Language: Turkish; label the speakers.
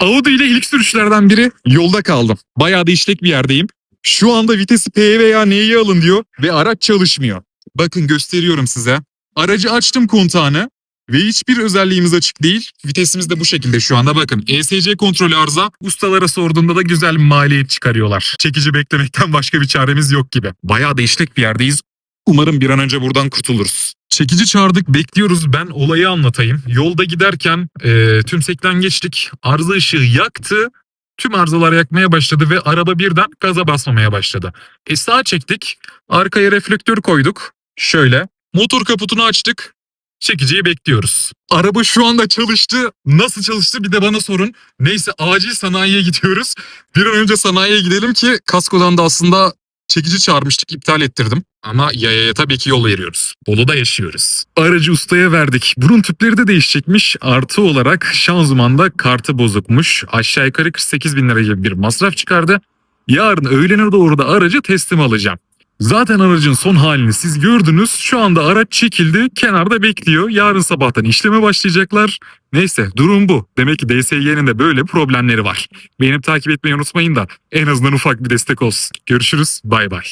Speaker 1: Audi ile ilk sürüşlerden biri yolda kaldım. Bayağı da işlek bir yerdeyim. Şu anda vitesi P veya N'ye alın diyor ve araç çalışmıyor. Bakın gösteriyorum size. Aracı açtım kontağını ve hiçbir özelliğimiz açık değil. Vitesimiz de bu şekilde şu anda bakın. ESC kontrolü arıza ustalara sorduğunda da güzel maliyet çıkarıyorlar. Çekici beklemekten başka bir çaremiz yok gibi. Bayağı da işlek bir yerdeyiz. Umarım bir an önce buradan kurtuluruz. Çekici çağırdık bekliyoruz ben olayı anlatayım. Yolda giderken e, tümsekten geçtik. Arıza ışığı yaktı. Tüm arızalar yakmaya başladı ve araba birden gaza basmamaya başladı. E sağa çektik. Arkaya reflektör koyduk. Şöyle. Motor kaputunu açtık. Çekiciyi bekliyoruz. Araba şu anda çalıştı. Nasıl çalıştı bir de bana sorun. Neyse acil sanayiye gidiyoruz. Bir an önce sanayiye gidelim ki kaskodan da aslında çekici çağırmıştık iptal ettirdim. Ama yayaya tabii ki yol veriyoruz. Bolu'da yaşıyoruz. Aracı ustaya verdik. Bunun tüpleri de değişecekmiş. Artı olarak şanzımanda kartı bozukmuş. Aşağı yukarı 48 bin lira gibi bir masraf çıkardı. Yarın öğlene doğru da aracı teslim alacağım. Zaten aracın son halini siz gördünüz. Şu anda araç çekildi, kenarda bekliyor. Yarın sabahtan işleme başlayacaklar. Neyse durum bu. Demek ki DSG'nin de böyle problemleri var. Beğenip takip etmeyi unutmayın da en azından ufak bir destek olsun. Görüşürüz. Bay bay.